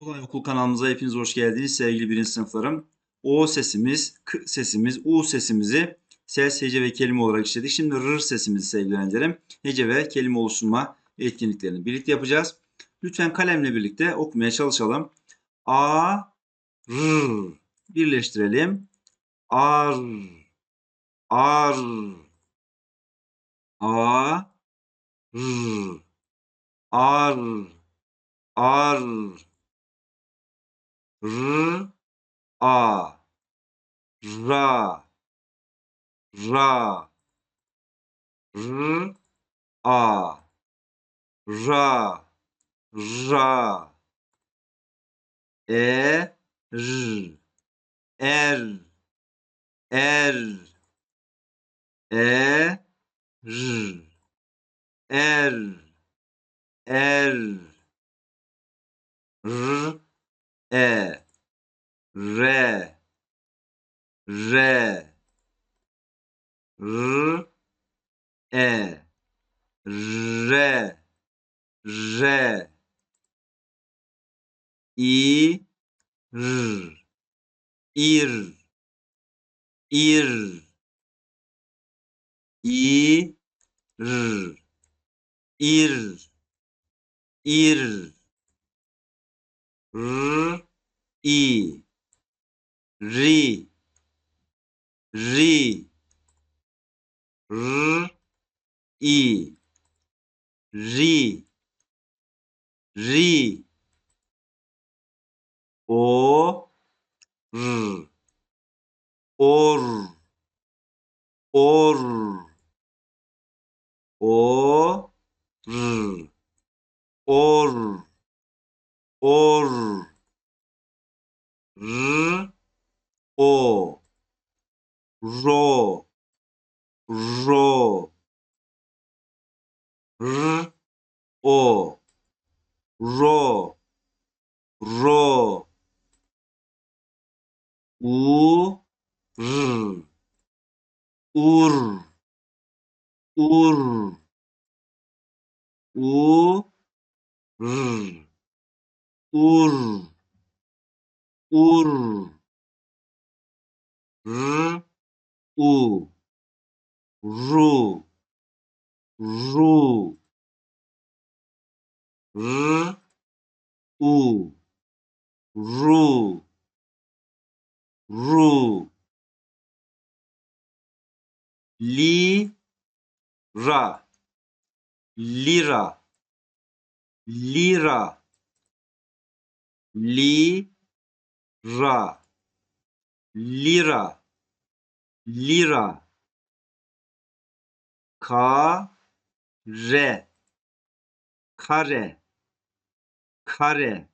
Kolay Okul kanalımıza hepiniz hoş geldiniz sevgili birinci sınıflarım. O sesimiz, K sesimiz, U sesimizi ses, hece ve kelime olarak işledik. Şimdi R sesimizi sevgili öğrencilerim. Hece ve kelime oluşturma etkinliklerini birlikte yapacağız. Lütfen kalemle birlikte okumaya çalışalım. A, R birleştirelim. Ar, ar, a, r, ar, ar, r, a, ra, ra, r, a, ra, ra, e, r, er, er, e, r, er, er, r, e, re, re, r, e, re, re, i, r, ir, ir, i, r, ir, ir, r, i, ri, ri, r, i, ri, ri, o, r, or, or, o, r, or, or, r, o, ro, ro, r, o, ro, ro, u, r, ur, ur, u, r, ur, ur, r, u, ru, ru, r, u, ru, ru, li, ra, lira, lira, li, ra, lira, lira, ka, re, kare, kare,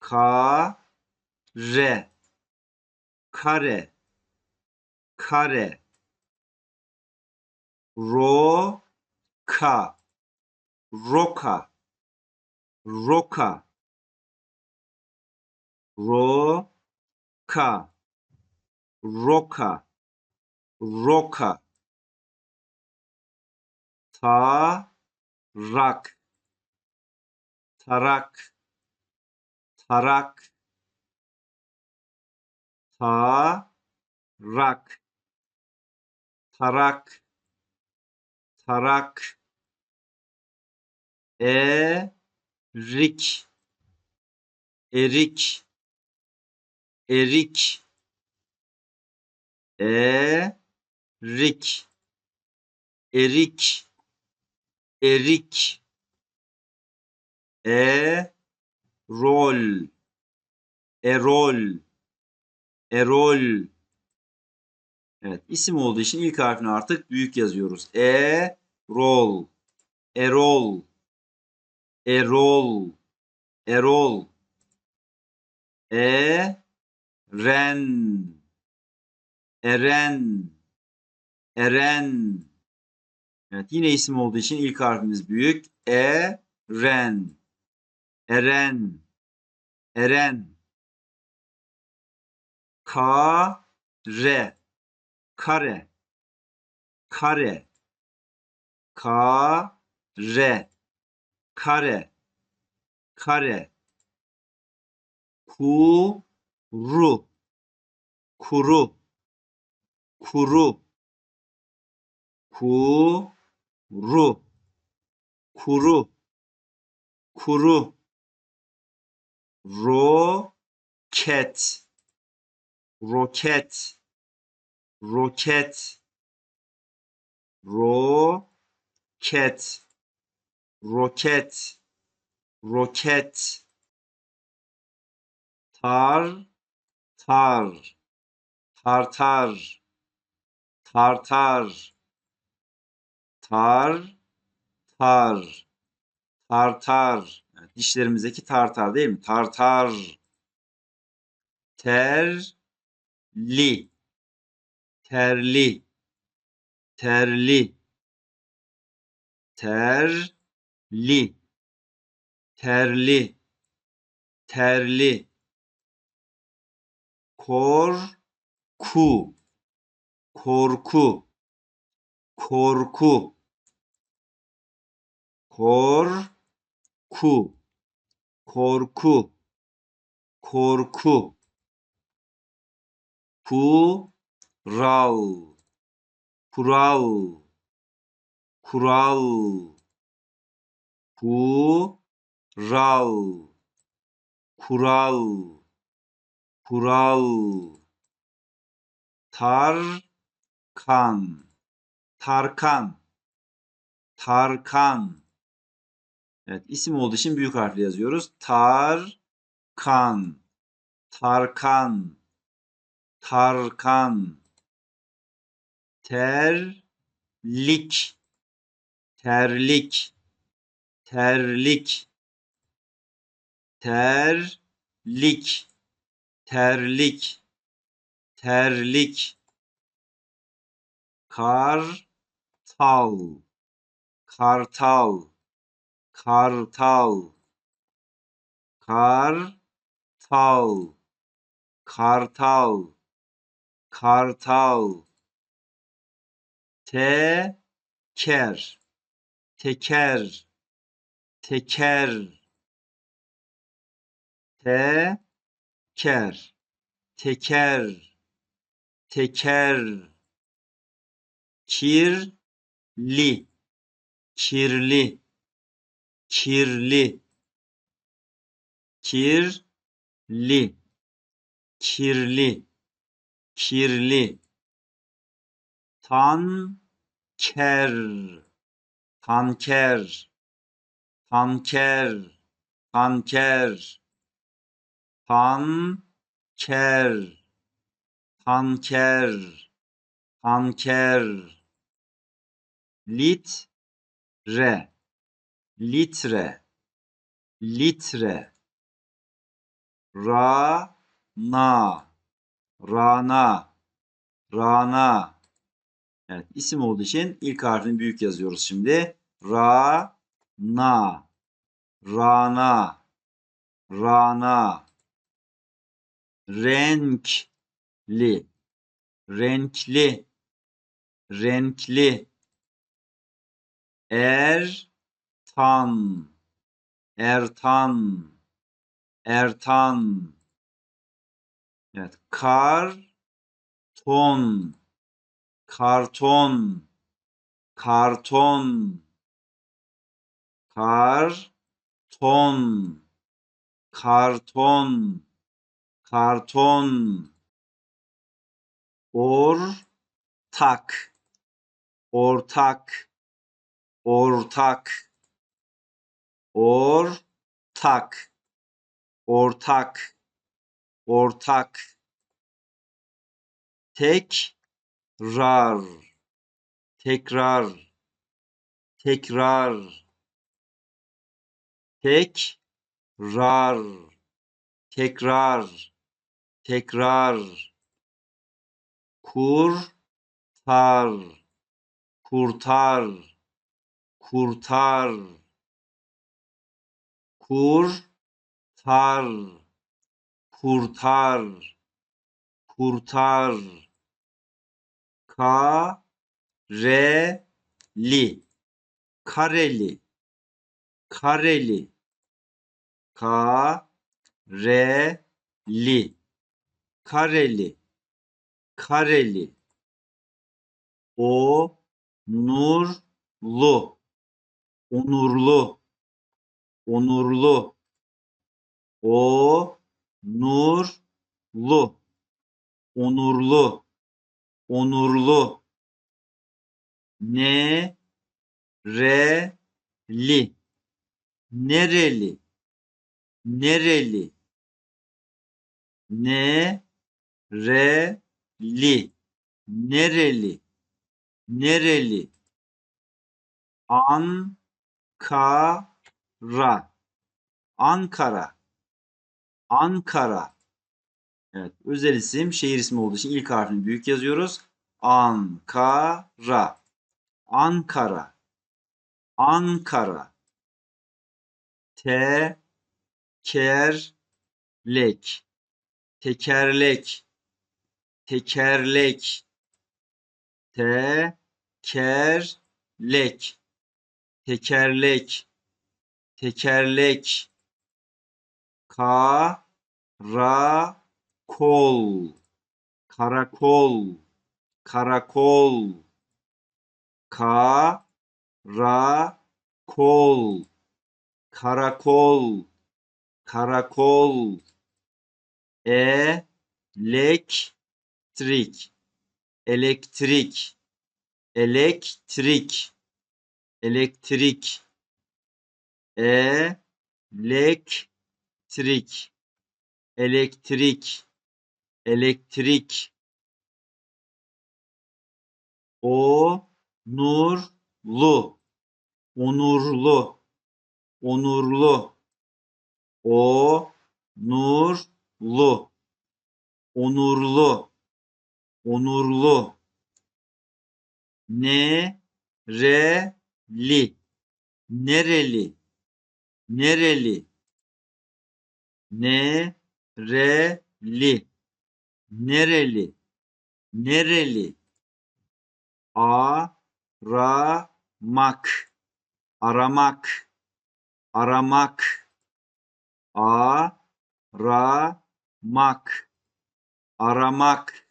ka, re, kare, kare, ro, ka, roka, roka, ro, ka, roka, roka, rak, tarak, tarak, ta, rak, tarak, tarak, rik, erik, erik, e, rik, erik, erik, e, rol, erol, erol. Evet, isim olduğu için ilk harfini artık büyük yazıyoruz. E, rol, erol, erol, erol, e, ren, eren, eren. Evet, yine isim olduğu için ilk harfimiz büyük. E, ren, eren, eren. Ka, re, kare, kare. Ka, re kare kare kuru kuru kuru kuru kuru kuru roket roket roket roket roket. Roket. Tar. Tar. Tartar. Tartar. Tar. Tar. Tartar. Evet, dişlerimizdeki tartar değil mi? Tartar. Terli. Terli. Terli terli terli. Terli. Korku. Korku. Korku. Korku. Korku. Korku. Kural. Kural. Kural kural. Kural. Kural. Tarkan. Tarkan. Tarkan. Evet isim olduğu için büyük harfle yazıyoruz. Tarkan. Tarkan. Tarkan. Terlik. Terlik terlik. Terlik. Terlik. Terlik. Kartal. Kartal. Kartal. Kartal. Kartal. Kartal. Teker. Teker teker. Teker. Teker. Teker. Kirli. Kirli. Kirli. Kirli. Kirli. Kirli. Tanker. Tanker tanker. Tanker. Tanker. Tanker. Tanker. Litre. Litre. Litre. Rana. Rana. Rana. Evet isim olduğu için ilk harfini büyük yazıyoruz şimdi. Rana rana. Rana. Renkli. Renkli. Renkli. Ertan. Ertan. Ertan. Evet karton. Karton. Karton karton. Karton. Karton. Ortak. Ortak. Ortak. Ortak. Ortak. Ortak. Tekrar. Tekrar. Tekrar tekrar. Tekrar. Tekrar. Kurtar. Kurtar. Kurtar. Kurtar. Kurtar. Kurtar. Kareli. Kareli. Kareli ka re li kareli. Kareli. Nurlu onurlu. Onurlu. O nurlu onurlu. Onurlu. Ne re li nereli? Nereli? Ne re li nereli? Nereli? Ankara. Ankara. Ankara. Evet, özel isim şehir ismi olduğu için ilk harfini büyük yazıyoruz. Ankara. Ankara. Ankara tekerlek. Tekerlek. Tekerlek. Tekerlek. Tekerlek. Tekerlek. Karakol. Karakol. Karakol. Karakol. Karakol karakol elektrik elektrik elektrik elektrik elektrik elektrik elektrik. Onurlu onurlu onurlu onurlu. Onurlu. Onurlu. Nereli? Nereli? Nereli? Nereli? Nereli? Nereli? Aramak. Aramak. Aramak aramak aramak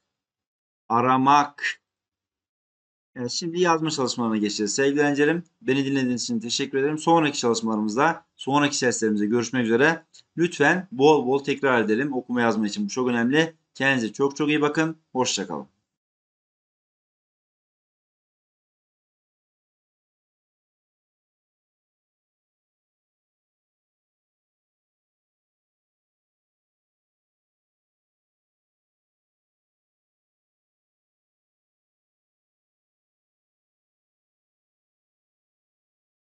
aramak Evet, şimdi yazma çalışmalarına geçeceğiz. Sevgili öğrencilerim, beni dinlediğiniz için teşekkür ederim. Sonraki çalışmalarımızda, sonraki derslerimizde görüşmek üzere. Lütfen bol bol tekrar edelim. Okuma yazma için bu çok önemli. Kendinize çok çok iyi bakın. Hoşçakalın.